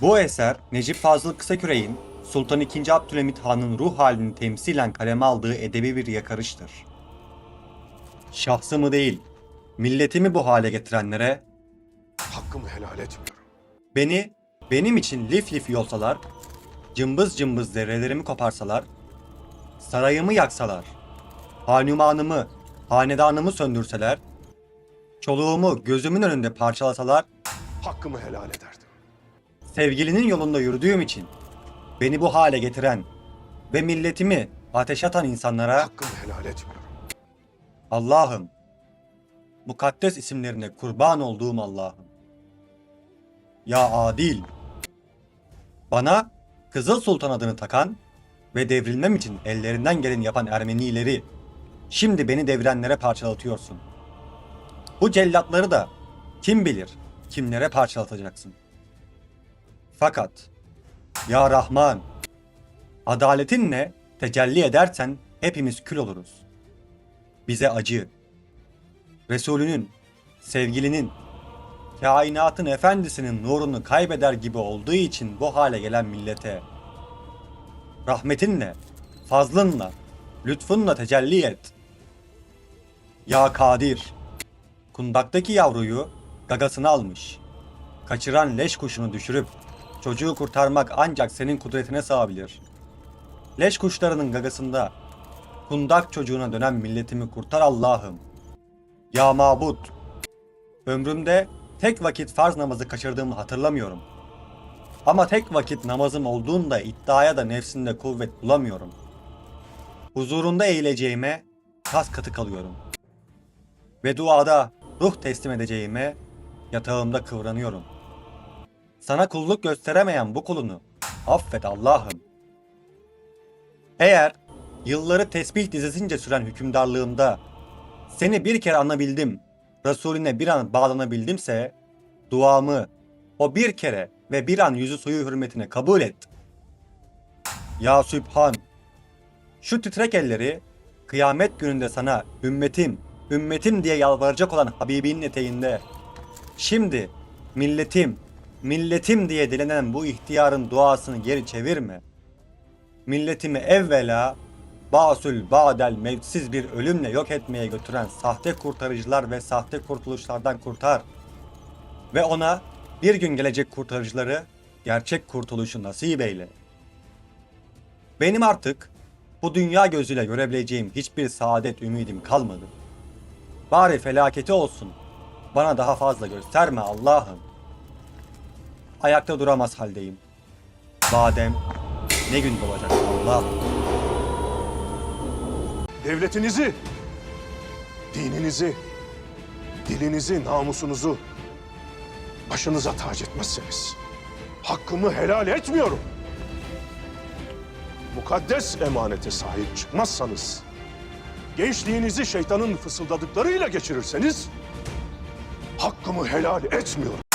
Bu eser Necip Fazıl Kısaküre'nin Sultan II. Abdülhamit Han'ın ruh halini temsilen kaleme aldığı edebi bir yakarıştır. Şahsımı değil, milletimi bu hale getirenlere, Hakkımı helal etmiyorum. beni benim için lif lif yolsalar, cımbız cımbız zerrelerimi koparsalar, sarayımı yaksalar, hanumanımı, hanedanımı söndürseler, çoluğumu gözümün önünde parçalasalar, Hakkımı helal ederdim. Sevgilinin yolunda yürüdüğüm için beni bu hale getiren ve milletimi ateşe atan insanlara Hakkımı helal etmiyorum. Allah'ım, mukaddes isimlerine kurban olduğum Allah'ım. Ya adil, bana Kızıl Sultan adını takan ve devrilmem için ellerinden geleni yapan Ermenileri, şimdi beni devirenlere parçalatıyorsun. Bu cellatları da kim bilir kimlere parçalatacaksın. Fakat, Ya Rahman, adaletinle tecelli edersen hepimiz kül oluruz bize acı. Resulünün, sevgilinin, kainatın efendisinin nurunu kaybeder gibi olduğu için bu hale gelen millete rahmetinle, fazlınla, lütfunla tecelli et. Ya Kadir, kundaktaki yavruyu gagasına almış. Kaçıran leş kuşunu düşürüp çocuğu kurtarmak ancak senin kudretine sığabilir. Leş kuşlarının gagasında kundak çocuğuna dönen milletimi kurtar Allah'ım. Ya mabut, ömrümde tek vakit farz namazı kaçırdığımı hatırlamıyorum. Ama tek vakit namazım olduğunda iddiaya da nefsimde kuvvet bulamıyorum. Huzurunda eğileceğime kas katı kalıyorum. Ve duada ruh teslim edeceğime yatağımda kıvranıyorum. Sana kulluk gösteremeyen bu kulunu affet Allah'ım. Eğer yılları tesbih dizisince süren hükümdarlığımda seni bir kere anabildim, Resulüne bir an bağlanabildimse, duamı o bir kere ve bir an yüzü suyu hürmetine kabul et. Ya Sübhan, şu titrek elleri kıyamet gününde sana ümmetim, ümmetim diye yalvaracak olan Habibinin eteğinde, şimdi milletim, milletim diye dilenen bu ihtiyarın duasını geri çevirme. Milletimi evvela basül badel mevtsiz bir ölümle yok etmeye götüren sahte kurtarıcılar ve sahte kurtuluşlardan kurtar. Ve ona bir gün gelecek kurtarıcıları gerçek kurtuluşu nasip eyle. Benim artık bu dünya gözüyle görebileceğim hiçbir saadet ümidim kalmadı. Bari felaketi olsun. Bana daha fazla gösterme Allah'ım. Ayakta duramaz haldeyim. Badem ne gün doğacak Allah'ım. Devletinizi, dininizi, dilinizi, namusunuzu başınıza tac etmezseniz hakkımı helal etmiyorum. Mukaddes emanete sahip çıkmazsanız, gençliğinizi şeytanın fısıldadıklarıyla geçirirseniz hakkımı helal etmiyorum.